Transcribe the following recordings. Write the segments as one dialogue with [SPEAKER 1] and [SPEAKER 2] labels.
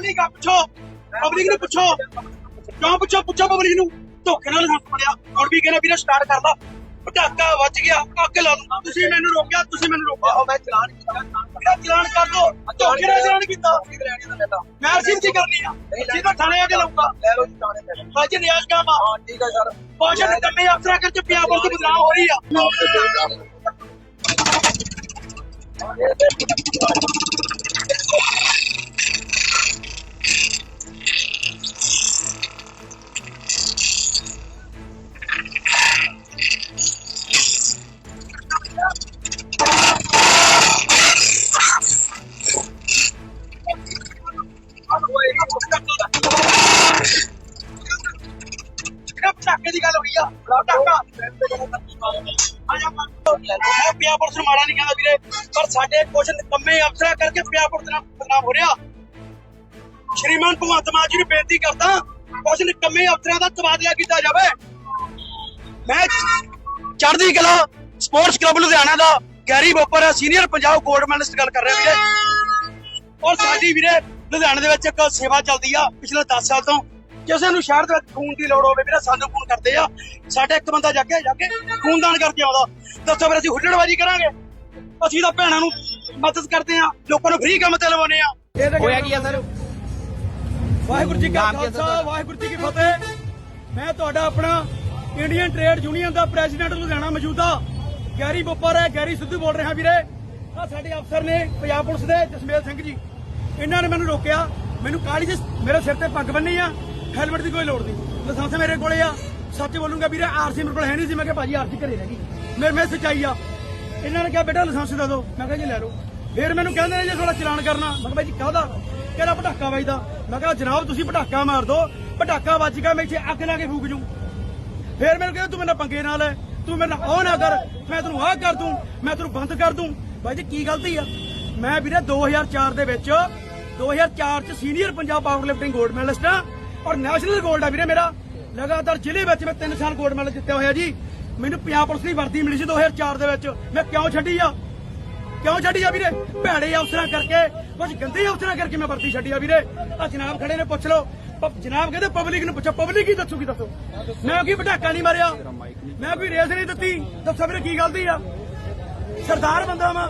[SPEAKER 1] Public ਆ ਪੁੱਛੋ public ਨੂੰ ਪੁੱਛੋ। ਕਿਉਂ ਪੁੱਛੋ? ਪੁੱਛੋ ਪਬਲਿਕ ਨੂੰ। ਧੋਖੇ ਨਾਲ ਹੱਥ ਪੜਿਆ ਹੁਣ ਵੀ ਕਹਿੰਦਾ ਵੀਰੇ ਸਟਾਰਟ ਕਰ ਲਾ। ਪਟਾਕਾ ਵੱਜ ਗਿਆ। ਅੱਗ ਲਾ ਦੂੰ ਤੁਸੀਂ ਮੈਨੂੰ ਰੋਕਿਆ ਤੁਸੀਂ ਮੈਨੂੰ ਰੋਕਿਆ।
[SPEAKER 2] ਆਹੋ ਮੈਂ ਚਲਾਨ ਕੀਤਾ।
[SPEAKER 1] ਮੇਰਾ ਚਲਾਨ ਕਰ ਦੋ? ਧੋਖੇ ਨਾਲ ਚਲਾਨ ਕੀਤਾ।
[SPEAKER 2] ਰਸੀਦ ਲੈਣੀ ਤਾਂ ਲੈਣਾ
[SPEAKER 1] ਮੈਂ ਅਰਸ਼ੀਦ ਕੀ ਕਰਨੀ ਆ। ਜੀ ਤਾਂ ਥਾਣੇ ਆ ਕੇ ਲਾਉਂਗਾ।
[SPEAKER 2] ਲੈ ਲਓ ਜੀ ਥਾਣੇ ਤੇ
[SPEAKER 1] ਅੱਜ ਨਿਆਜ਼ ਕਾਮ ਆ।
[SPEAKER 2] ਹਾਂ ਠੀਕ ਹੈ ਸਰ।
[SPEAKER 1] ਪਹੁੰਚਣ ਕੰਮੇ ਅਫਸਰਾਂ ਕਰਕੇ ਪਿਆ ਬੋਲ ਬਦਨਾਮ ਹੋ ਰਹੀ ਆ। ਮੈਂ ਪਿਆ ਨੂੰ ਮਾੜਾ ਨਹੀਂ ਕਹਿੰਦਾ ਵੀਰੇ ਪਰ ਸਾਡੇ ਕੁਝ ਨਿਕੰਮੇ ਅਫਸਰਾਂ ਕਰਕੇ ਪਿਆ ਪੁਲਿਸ ਬਦਨਾਮ ਹੋ ਰਿਹਾ ਸ਼੍ਰੀਮਾਨ ਭਗਵੰਤ ਮਾਨ ਜੀ ਨੂੰ ਬੇਨਤੀ ਕਰਦਾ ਕੁਝ ਨਿਕੰਮੇ ਅਫਸਰਾਂ ਦਾ ਤਬਾਦਲਾ ਕੀਤਾ ਜਾਵੇ। ਮੈਂ ਚੜ੍ਹਦੀ ਕਲਾ ਸਪੋਰਟਸ ਕਲੱਬ ਲੁਧਿਆਣਾ ਦਾ Gary Bopar, senior Punjab gold medalist ਗੱਲ ਕਰ ਰਿਹਾ ਵੀਰੇ। ਔਰ ਸਾਡੀ ਵੀਰੇ, ਲੁਧਿਆਣੇ ਦੇ ਵਿੱਚ ਇੱਕ ਸੇਵਾ ਚੱਲਦੀ ਆ, ਪਿਛਲੇ 10 ਸਾਲ ਤੋਂ ਕਿਸੇ ਨੂੰ ਸ਼ਹਿਰ ਦੇ ਵਿੱਚ ਖੂਨ ਦੀ ਲੋੜ ਹੋਵੇ ਵੀਰੇ ਸਾਨੂੰ ਫੋਨ ਕਰਦੇ ਆ। ਸਾਡੇ ਇੱਕ ਬੰਦਾ ਜਾ ਕੇ ਜਾ ਕੇ ਖੂਨਦਾਨ ਕਰਕੇ ਆਉਂਦਾ। ਦੱਸੋ ਫਿਰ ਅਸੀਂ ਹੁੱਲੜਬਾਜੀ ਕਰਾਂਗੇ? ਅਸੀਂ ਤਾਂ ਭੈਣਾਂ ਨੂੰ ਮਦਦ ਕਰਦੇ ਆ ਲੋਕਾਂ ਨੂੰ ਫ੍ਰੀ ਕੰਮ ਤੇ ਲਵਾਉਨੇ ਆ।
[SPEAKER 3] ਹੋਇਆ ਕੀ ਆ ਸਰ?
[SPEAKER 1] ਵਾਹਿਗੁਰੂ ਜੀ ਕਾ ਖਾਲਸਾ? ਵਾਹਿਗੁਰੂ ਜੀ ਕੀ ਫਤਿਹ। ਮੈਂ ਤੁਹਾਡਾ ਆਪਣਾ ਇੰਡੀਅਨ ਟ੍ਰੇਡ ਯੂਨੀਅਨ ਦਾ ਪ੍ਰੈਜ਼ੀਡੈਂਟ ਲੁਧਿਆਣਾ ਮੌਜੂਦਾ। ਗੈਰੀ ਬੋਪਰ ਹੈ ਗੈਰੀ ਸਿੱਧੂ ਬੋਲ ਰਿਹਾ ਵੀਰੇ। ਆ ਸਾਡੇ ਅਫਸਰ ਨੇ ਪੰਜਾਬ ਪੁਲਿਸ ਦੇ ਜਸਮੇਲ ਸਿੰਘ ਜੀ। ਇਹਨਾਂ ਨੇ ਮੈਨੂੰ ਰੋਕਿਆ। ਮੈਨੂੰ ਕਾਲੀ ਜਿ ਮੇਰੇ ਸਿਰ ਤੇ ਪੱਗ ਬੰਨੀ ਆ। ਹੈਲਮਟ ਦੀ ਕੋਈ ਲੋੜ ਨਹੀਂ। ਲਾਇਸੈਂਸ ਮੇਰੇ ਕੋਲੇ ਆ। ਸੱਚ ਬੋਲੂੰਗਾ ਵੀਰੇ, ਆਰਸੀ ਮੇਰੇ ਕੋਲ ਹੈ ਨਹੀਂ ਸੀ। ਮੈਂ ਕਿਹਾ ਭਾਜੀ, ਆਰਸੀ ਘਰੇ ਰਹਿ ਗਈ। ਮੇਰੇ ਮੇਰੇ ਸੱਚਾਈ ਆ। ਇਹਨਾਂ ਨੇ ਕਿਹਾ, ਬੇਟਾ, ਲਾਇਸੈਂਸ ਦੇ ਦਿਓ ਮੈਂ ਕਿਹਾ, ਜੀ, ਲੈ ਲਓ। ਫਿਰ ਮੈਨੂੰ ਕਹਿੰਦੇ ਨੇ, ਜੀ ਥੋੜਾ ਚਲਾਨ ਕਰਨਾ। ਮੈਂ ਕਿਹਾ, ਭਾਈ ਜੀ, ਕਾਹਦਾ? ਕਿਹੜਾ ਪਟਾਕਾ ਵੱਜਦਾ। ਮੈਂ ਕਿਹਾ, ਜਨਾਬ, ਤੁਸੀਂ ਪਟਾਕਾ ਮਾਰ ਦਿਓ ਪਟਾਕਾ ਵੱਜ ਗਿਆ, ਮੈਂ ਇੱਥੇ ਅੱਗ ਲਾ ਕੇ ਫੂਕ ਜੂ। ਫਿਰ ਮੈਨੂੰ ਕਹਿੰਦਾ, ਤੂੰ ਮੇਰੇ ਨਾਲ ਪੰਗੇ ਨਾਲ ਹੈ ਤੂੰ ਮੇਰੇ ਨਾਲ ਉਹ ਨਾ ਕਰ। ਮੈਂ ਤੈਨੂੰ ਆਹ ਕਰ ਦੂੰ। ਮੈਂ ਤੈਨੂੰ ਬੰਦ ਕਰ ਦੂੰ। ਬਾਈ ਜੀ, ਕੀ ਗਲਤੀ ਆ? ਮੈਂ ਵੀਰੇ 2004 ਦੇ ਵਿੱਚ 2004 ਚ senior Punjab power lifting gold medalist ਆ। ਔਰ ਨੈਸ਼ਨਲ 골ਡ ਆ ਵੀਰੇ ਮੇਰਾ। ਲਗਾਤਾਰ ਜ਼ਿਲ੍ਹੇ ਵਿੱਚ ਮੈਂ 3 ਸਾਲ 골ਡ ਮੈਡਲ ਜਿੱਤਿਆ ਹੋਇਆ ਜੀ। ਮੈਨੂੰ ਪੰਜਾਬ ਪੁਲਿਸ ਦੀ ਵਰਦੀ ਮਿਲੀ ਸੀ 2004 ਦੇ ਵਿੱਚ। ਮੈਂ ਕਿਉਂ ਛੱਡੀ ਆ? ਕਿਉਂ ਛੱਡੀ ਆ ਵੀਰੇ? ਭੈੜੇ ਅਫਸਰਾਂ ਕਰਕੇ ਕੁਝ ਗੰਦੇ ਅਫਸਰਾਂ ਕਰਕੇ ਮੈਂ ਵਰਦੀ ਛੱਡੀ ਆ ਵੀਰੇ। ਆ ਜਨਾਬ ਖੜੇ ਨੇ, ਪੁੱਛ ਲਓ। ਜਨਾਬ ਕਹਿੰਦੇ ਪਬਲਿਕ ਨੂੰ ਪੁੱਛੋ ਪਬਲਿਕ ਹੀ ਦੱਸੂਗੀ, ਦੱਸੋ। ਮੈਂ ਕੀ ਪਟਾਕਾ ਨਹੀਂ ਮਾਰਿਆ। ਮੈਂ ਕੋਈ ਰੇਸ ਨਹੀਂ ਦਿੱਤੀ। ਦੱਸੋ ਵੀਰੇ ਕੀ ਗਲਤੀ ਆ? ਸਰਦਾਰ ਬੰਦਾ ਵਾਂ।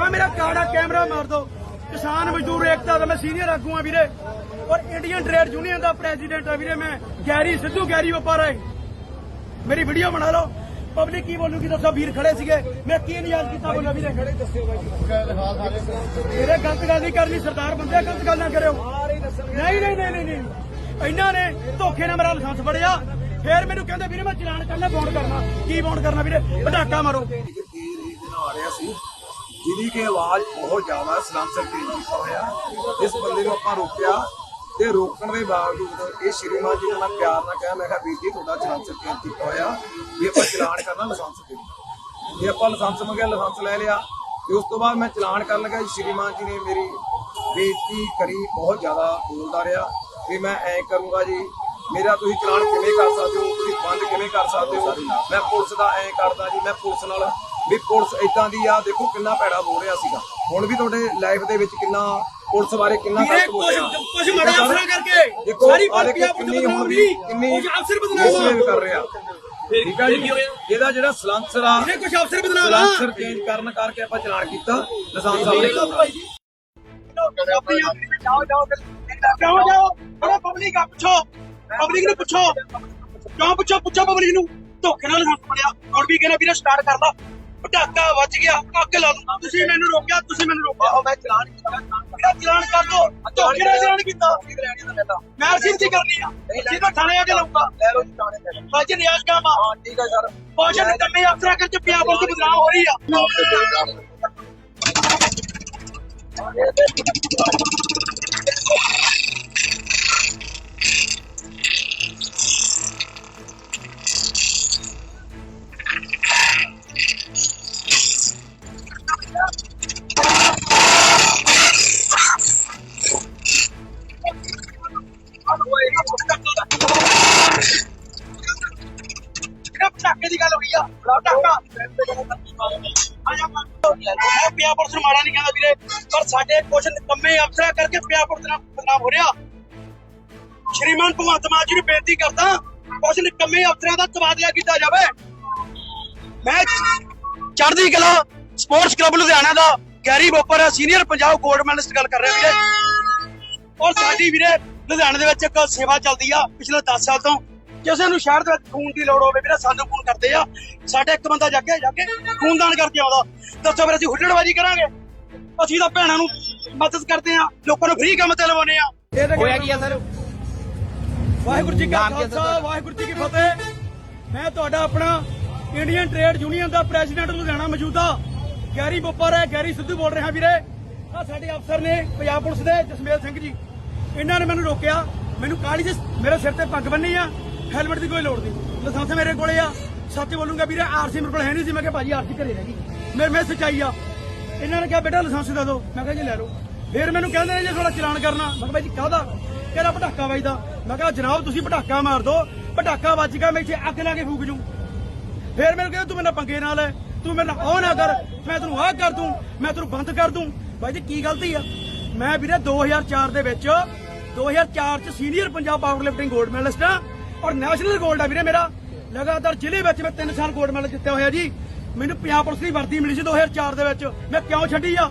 [SPEAKER 1] ਆ ਮੇਰਾ ਕਾੜਾ ਕੈਮਰਾ ਮਾਰ ਦੋ ਕਿਸਾਨ ਮਜ਼ਦੂਰ ਏਕਤਾ ਦਾ ਮੈਂ ਸੀਨੀਅਰ ਆਗੂ ਆ ਵੀਰੇ। ਔਰ ਇੰਡੀਅਨ ਟ੍ਰੇਡ ਯੂਨੀਅਨ ਦਾ ਪ੍ਰੈਜ਼ੀਡੈਂਟ ਆ ਵੀਰੇ ਮੈਂ ਗੈਰੀ ਸਿੱਧੂ ਗੈਰੀ ਵਪਾਰਾ ਹੈ। ਮੇਰੀ ਵੀਡੀਓ ਬਣਾ ਲਓ। ਪਬਲਿਕ ਕੀ ਬੋਲੂਗੀ ਦੱਸੋ? ਵੀਰ ਖੜੇ ਸੀਗੇ। ਮੈਂ ਕੀ ਨਹੀਂ ਯਾਦ ਕੀਤਾ ਬੋਲਿਆ ਵੀਰੇ? ਖੜੇ ਦੱਸਿਓ ਮੇਰੇ ਗਲਤ ਗੱਲ ਨਹੀਂ ਕਰਨੀ ਸਰਦਾਰ ਬੰਦੇ ਗਲਤ ਗੱਲ ਨਾ ਕਰਿਓ। ਨਹੀਂ ਨਹੀਂ ਨਹੀਂ ਨਹੀਂ ਨਹੀਂ। ਇਹਨਾਂ ਨੇ ਧੋਖੇ ਨਾਲ ਮੇਰਾ ਲਾਇਸੈਂਸ ਫੜਿਆ। ਫੇਰ ਮੈਨੂੰ ਕਹਿੰਦੇ ਵੀਰੇ ਮੈਂ ਚਲਾਨ ਕਰਨਾ ਬੌਂਡ ਕਰਨਾ। ਕੀ ਬੌਂਡ ਕਰਨਾ ਵੀਰੇ? ਪਟਾਕਾ ਮਾਰੋ।
[SPEAKER 2] ਆ ਰਿਹਾ ਸੀ ਜਿਹਦੀ ਕਿ ਆਵਾਜ਼ ਬਹੁਤ ਜ਼ਿਆਦਾ ਸਲਾਂਸਰ ਤੇਜ਼ ਕੀਤਾ ਹੋਇਆ। ਇਸ ਬੰਦੇ ਨੂੰ ਆਪਾਂ ਰੋਕਿਆ। ਤੇ ਰੋਕਣ ਦੇ ਬਾਵਜੂਦ ਇਹ ਸ਼੍ਰੀਮਾਨ ਜੀ ਨੂੰ ਮੈਂ ਪਿਆਰ ਨਾਲ ਕਿਹਾ, ਮੈਂ ਕਿਹਾ ਵੀਰ ਜੀ, ਤੁਹਾਡਾ ਸਲਾਂਸਰ ਤੇਜ਼ ਕੀਤਾ ਹੋਇਆ। ਵੀ ਆਪਾਂ ਚਲਾਨ ਕਰਨਾ ਲਾਇਸੈਂਸ ਤੇ ਜੇ ਆਪਾਂ ਲਾਇਸੈਂਸ ਮੰਗਿਆ ਲਾਇਸੈਂਸ ਲੈ ਲਿਆ, ਤੇ ਉਸ ਤੋਂ ਬਾਅਦ ਮੈਂ ਚਲਾਨ ਕਰਨ ਲੱਗਾ। ਜੀ ਸ਼੍ਰੀਮਾਨ ਜੀ ਨੇ ਮੇਰੀ ਬੇਇੱਜ਼ਤੀ ਕਰੀ, ਬਹੁਤ ਜ਼ਿਆਦਾ ਬੋਲਦਾ ਰਿਹਾ। ਵੀ ਮੈਂ ਐ ਕਰੂੰਗਾ ਜੀ, ਮੇਰਾ ਤੁਸੀਂ ਚਲਾਨ ਕਿਵੇਂ ਕਰ ਸਕਦੇ ਹੋ? ਤੁਸੀਂ ਬੰਦ ਕਿਵੇਂ ਕਰ ਸਕਦੇ ਹੋ? ਮੈਂ ਪੁਲਿਸ ਦਾ ਐ ਕਰਦਾ ਜੀ, ਮੈਂ ਪੁਲਿਸ ਨਾਲ ਵੀ ਪੁਲਿਸ ਇਦਾਂ ਦੀ ਆ, ਦੇਖੋ ਕਿੰਨਾ ਭੈੜਾ ਬੋਲ ਰਿਹਾ ਸੀਗਾ। ਹੁਣ ਵੀ ਤੁਹਾਡੇ ਲਾਈਫ ਦੇ ਵਿੱਚ ਕਿੰਨਾ ਪੁਲਿਸ ਬਾਰੇ ਕਿੰਨਾ
[SPEAKER 1] ਵੀਰੇ ਕੁਝ ਕੁਝ ਮਾੜੇ ਅਫਸਰਾਂ ਕਰਕੇ। ਸਾਰੀ ਪਰਪੀਆ
[SPEAKER 2] ਕਿੰਨੀ ਹੁੰਦੀ
[SPEAKER 1] ਨਹੀਂ
[SPEAKER 2] ਕਿੰਨੀ
[SPEAKER 1] ਅਫਸਰ ਬਦਨਾਮ
[SPEAKER 2] ਕਰ ਰਿਹਾ। ਠੀਕ ਆ ਜੀ? ਇਹਦਾ ਜਿਹੜਾ ਸਲਾਂਸਰ ਆ
[SPEAKER 1] ਵੀਰੇ ਕੁਝ ਅਫਸਰ ਬਦਨਾਮ ਆ।
[SPEAKER 2] ਸਲਾਂਸਰ ਚੇਂਜ ਕਰਨ ਕਰਕੇ ਆਪਾਂ ਚਲਾਨ ਕੀਤਾ। ਨਿਸ਼ਾਨ ਸਾਹਿਬ ਨੇ
[SPEAKER 1] ਜਾਓ ਜਾਓ ਜਾਓ ਜਾਓ ਬੜਾ ਪਬਲਿਕ ਆ ਪੁੱਛੋ। ਪਬਲਿਕ ਨੂੰ ਪੁੱਛੋ। ਕਿਉਂ ਪੁੱਛੋ? ਪੁੱਛੋ ਪਬਲਿਕ ਨੂੰ। ਧੋਖੇ ਨਾਲ ਹੱਥ ਪੜਿਆ ਹੁਣ ਵੀ ਕਹਿੰਦਾ ਵੀਰੇ ਸਟਾਰਟ ਕਰ ਲਾ। ਪਟਾਕਾ ਵੱਜ ਗਿਆ। ਅੱਗ ਲਾ ਦੂੰ। ਤੁਸੀਂ ਮੈਨੂੰ ਰੋਕਿਆ ਤੁਸੀਂ ਮੈਨੂੰ ਰੋਕਿਆ।
[SPEAKER 2] ਮੈਂ ਚਲਾਨ ਕੀਤਾ।
[SPEAKER 1] ਚਲਾਨ ਕਰ ਦੋ। ਧੋਖੇ ਨਾਲ ਚਲਾਨ ਕੀਤਾ।
[SPEAKER 2] ਰਸੀਦ
[SPEAKER 1] ਮੈਂ ਅਰਸ਼ੀਦ ਕੀ ਕਰਨੀ ਆ। ਤਾਂ ਥਾਣੇ ਆ ਕੇ ਲਾਉਂਗਾ
[SPEAKER 2] ਲੈ ਲਓ ਜੀ ਥਾਣੇ ਤੇ
[SPEAKER 1] ਅੱਜ ਨਿਆਜ਼ ਕਾਮ
[SPEAKER 2] ਹਾਂ ਠੀਕ ਹੈ ਸਰ।
[SPEAKER 1] ਪਹੁੰਚਣ ਕੰਮੇ ਅਫਸਰਾਂ ਕਰਕੇ ਪਿਆ ਬੋਲ ਤੋਂ ਬਦਨਾਮ ਹੋ ਰਹੀ ਆ ਮੈਂ ਪਿਆ ਪੁਲਿਸ ਨੂੰ ਮਾੜਾ ਨਹੀਂ ਕਹਿੰਦਾ ਵੀਰੇ ਪਰ ਸਾਡੇ ਕੁਝ ਨਿਕੰਮੇ ਅਫਸਰਾਂ ਕਰਕੇ ਪਿਆ ਪੁਲਿਸ ਨਾਲ ਬਦਨਾਮ ਹੋ ਰਿਹਾ ਸ਼੍ਰੀਮਾਨ ਭਗਵੰਤ ਮਾਨ ਜੀ ਨੂੰ ਬੇਨਤੀ ਕਰਦਾ ਕੁਝ ਨਿਕੰਮੇ ਅਫਸਰਾਂ ਦਾ ਤਬਾਦਲਾ ਕੀਤਾ ਜਾਵੇ। ਮੈਂ ਚੜ੍ਹਦੀ ਕਲਾ ਸਪੋਰਟਸ ਕਲੱਬ ਲੁਧਿਆਣਾ ਦਾ Gary Bopar senior Punjab gold medalist ਗੱਲ ਕਰ ਰਿਹਾ ਵੀਰੇ। ਔਰ ਸਾਡੀ ਵੀਰੇ, ਲੁਧਿਆਣੇ ਦੇ ਵਿੱਚ ਇੱਕ ਸੇਵਾ ਚੱਲਦੀ ਆ, ਪਿਛਲੇ 10 ਸਾਲ ਤੋਂ ਕਿਸੇ ਨੂੰ ਸ਼ਹਿਰ ਦੇ ਵਿੱਚ ਖੂਨ ਦੀ ਲੋੜ ਹੋਵੇ ਵੀਰੇ ਸਾਨੂੰ ਫੋਨ ਕਰਦੇ ਆ। ਸਾਡੇ ਇੱਕ ਬੰਦਾ ਜਾ ਕੇ ਜਾ ਕੇ ਖੂਨਦਾਨ ਕਰਕੇ ਆਉਂਦਾ ਦੱਸੋ ਫਿਰ ਅਸੀਂ ਹੁੱਲੜਬਾਜੀ ਕਰਾਂਗੇ? ਅਸੀਂ ਤਾਂ ਭੈਣਾਂ ਨੂੰ ਮਦਦ ਕਰਦੇ ਆ ਲੋਕਾਂ ਨੂੰ ਫ੍ਰੀ ਕੰਮ ਤੇ ਲਵਾਉਣੇ ਆ।
[SPEAKER 3] ਹੋਇਆ ਕੀ ਆ ਸਰ?
[SPEAKER 1] ਵਾਹਿਗੁਰੂ ਜੀ ਕਾ ਖਾਲਸਾ? ਵਾਹਿਗੁਰੂ ਜੀ ਕੀ ਫਤਿਹ। ਮੈਂ ਤੁਹਾਡਾ ਆਪਣਾ ਇੰਡੀਅਨ ਟ੍ਰੇਡ ਯੂਨੀਅਨ ਦਾ ਪ੍ਰੈਜ਼ੀਡੈਂਟ ਲੁਧਿਆਣਾ ਮੌਜੂਦਾ। ਗੈਰੀ ਬੋਪਰ ਹੈ ਗੈਰੀ ਸਿੱਧੂ ਬੋਲ ਰਿਹਾ ਵੀਰੇ। ਆ ਸਾਡੇ ਅਫਸਰ ਨੇ ਪੰਜਾਬ ਪੁਲਿਸ ਦੇ ਜਸਮੇਲ ਸਿੰਘ ਜੀ। ਇਹਨਾਂ ਨੇ ਮੈਨੂੰ ਰੋਕਿਆ। ਮੈਨੂੰ ਕਾਲੀ ਦੇ ਮੇਰੇ ਸਿਰ ਤੇ ਪੱਗ ਬੰਨੀ ਆ। ਹੈਲਮਟ ਦੀ ਕੋਈ ਲੋੜ ਨਹੀਂ। ਲਾਇਸੈਂਸ ਮੇਰੇ ਕੋਲੇ ਆ। ਸੱਚ ਬੋਲੂੰਗਾ ਵੀਰੇ, ਆਰਸੀ ਮੇਰੇ ਕੋਲ ਹੈ ਨਹੀਂ ਸੀ। ਮੈਂ ਕਿਹਾ ਭਾਜੀ, ਆਰਸੀ ਘਰੇ ਰਹਿ ਗਈ। ਮੇਰੇ ਮੇਰੇ ਸੱਚਾਈ ਆ। ਇਹਨਾਂ ਨੇ ਕਿਹਾ, ਬੇਟਾ ਲਾਇਸੈਂਸ ਦੇ ਦਿਓ ਮੈਂ ਕਿਹਾ ਜੀ, ਲੈ ਲਓ। ਫਿਰ ਮੈਨੂੰ ਕਹਿੰਦੇ ਨੇ ਜੇ ਥੋੜਾ ਚਲਾਨ ਕਰਨਾ। ਮੈਂ ਕਿਹਾ ਬਾਈ ਜੀ, ਕਾਹਦਾ? ਕਿਹੜਾ ਪਟਾਕਾ ਵੱਜਦਾ। ਮੈਂ ਕਿਹਾ, ਜਨਾਬ, ਤੁਸੀਂ ਪਟਾਕਾ ਮਾਰ ਦਿਓ ਪਟਾਕਾ ਵੱਜ ਗਿਆ, ਮੈਂ ਇੱਥੇ ਅੱਗ ਲਾ ਕੇ ਫੂਕ ਜੂ। ਫਿਰ ਮੈਨੂੰ ਕਹਿੰਦਾ, ਤੂੰ ਮੇਰੇ ਨਾਲ ਪੰਗੇ ਨਾਲ ਹੈ ਤੂੰ ਮੇਰੇ ਨਾਲ ਉਹ ਨਾ ਕਰ। ਮੈਂ ਤੈਨੂੰ ਆਹ ਕਰ ਦੂੰ। ਮੈਂ ਤੈਨੂੰ ਬੰਦ ਕਰ ਦੂੰ। ਬਾਈ ਜੀ, ਕੀ ਗਲਤੀ ਆ? ਮੈਂ ਵੀਰੇ 2004 ਦੇ ਵਿੱਚ 2004 ਚ senior Punjab power lifting gold medalist ਆ। ਔਰ ਨੈਸ਼ਨਲ ਗੋਲਡ ਆ ਵੀਰੇ ਮੇਰਾ। ਲਗਾਤਾਰ ਜ਼ਿਲ੍ਹੇ ਵਿੱਚ ਮੈਂ 3 ਸਾਲ ਗੋਲਡ ਮੈਡਲ ਜਿੱਤਿਆ ਹੋਇਆ ਜੀ। ਮੈਨੂੰ ਪੰਜਾਬ ਪੁਲਿਸ ਦੀ ਵਰਦੀ ਮਿਲੀ ਸੀ 2004 ਦੇ ਵਿੱਚ। ਮੈਂ ਕਿਉਂ ਛੱਡੀ ਆ?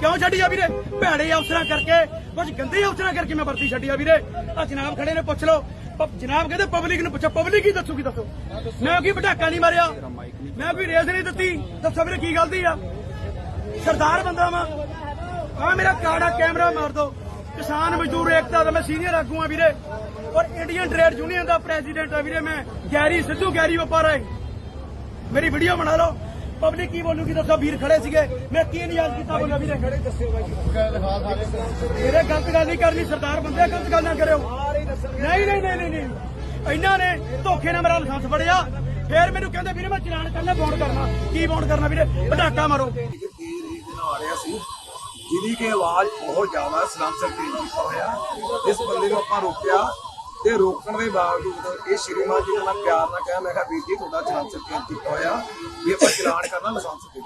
[SPEAKER 1] ਕਿਉਂ ਛੱਡੀ ਆ ਵੀਰੇ? ਭੈੜੇ ਅਫਸਰਾਂ ਕਰਕੇ ਕੁਝ ਗੰਦੇ ਅਫਸਰਾਂ ਕਰਕੇ ਮੈਂ ਵਰਦੀ ਛੱਡੀ ਆ ਵੀਰੇ। ਆ ਜਨਾਬ ਖੜੇ ਨੇ, ਪੁੱਛ ਲਓ। ਜਨਾਬ ਕਹਿੰਦੇ ਪਬਲਿਕ ਨੂੰ ਪੁੱਛੋ ਪਬਲਿਕ ਹੀ ਦੱਸੂਗੀ ਦੱਸੋ? ਮੈਂ ਕੀ ਪਟਾਕਾ ਨਹੀਂ ਮਾਰਿਆ। ਮੈਂ ਕੋਈ ਰੇਸ ਨਹੀਂ ਦਿੱਤੀ। ਦੱਸੋ ਵੀਰੇ ਕੀ ਗਲਤੀ ਆ? ਸਰਦਾਰ ਬੰਦਾ ਵਾ। ਆ ਮੇਰਾ ਕਾੜਾ ਕੈਮਰਾ ਮਾਰ ਦੋ ਕਿਸਾਨ ਮਜ਼ਦੂਰ ਏਕਤਾ ਦਾ ਮੈਂ ਸੀਨੀਅਰ ਆਗੂ ਆ ਵੀਰੇ। ਔਰ ਇੰਡੀਅਨ ਟ੍ਰੇਡ ਯੂਨੀਅਨ ਦਾ ਪ੍ਰੈਜ਼ੀਡੈਂਟ ਆ ਵੀਰੇ ਮੈਂ। ਗੈਰੀ ਸਿੱਧੂ ਗੈਰੀ ਵਪਾਰ ਹੈ। ਮੇਰੀ ਵੀਡੀਓ ਬਣਾ ਲਓ। ਪਬਲਿਕ ਕੀ ਬੋਲੂਗੀ ਦੱਸੋ? ਵੀਰ ਖੜੇ ਸੀਗੇ। ਮੈਂ ਕੀ ਨਹੀਂ ਯਾਦ ਕੀਤਾ ਬੋਲਿਆ ਵੀਰੇ? ਖੜੇ ਦੱਸਿਓ ਮੇਰੇ ਗਲਤ ਗੱਲ ਨਹੀਂ ਕਰਨੀ ਸਰਦਾਰ ਬੰਦੇ ਗਲਤ ਗੱਲ ਨਾ ਕਰਿਓ। ਨਹੀਂ ਨਹੀਂ ਨਹੀਂ ਨਹੀਂ ਨਹੀਂ। ਇਹਨਾਂ ਨੇ ਧੋਖੇ ਨਾਲ ਮੇਰਾ ਲਾਇਸੈਂਸ ਫੜਿਆ। ਫੇਰ ਮੈਨੂੰ ਕਹਿੰਦੇ ਵੀਰੇ ਮੈਂ ਚਲਾਨ ਕਰਨਾ ਬੌਂਡ ਕਰਨਾ। ਕੀ ਬੌਂਡ ਕਰਨਾ ਵੀਰੇ? ਪਟਾਕਾ ਮਾਰੋ।
[SPEAKER 2] ਜਿਹਦੀ ਕਿ ਆਵਾਜ਼ ਬਹੁਤ ਜ਼ਿਆਦਾ ਸਲਾਂਸਰ ਤੇਜ਼ ਕੀਤਾ ਹੋਇਆ ਇਸ ਬੰਦੇ ਨੂੰ ਆਪਾਂ ਰੋਕਿਆ ਤੇ ਰੋਕਣ ਦੇ ਬਾਵਜੂਦ ਇਹ ਸ਼੍ਰੀਮਾਨ ਜੀ ਨੇ ਪਿਆਰ ਨਾਲ ਕਿਹਾ, ਮੈਂ ਕਿਹਾ, ਵੀਰ ਜੀ, ਤੁਹਾਡਾ ਚਲਾਨ ਤੇਜ਼ ਕੀਤਾ ਹੋਇਆ ਵੀ ਆਪਾਂ ਚਲਾਨ ਕਰਨਾ ਲਾਇਸੈਂਸ ਤੇ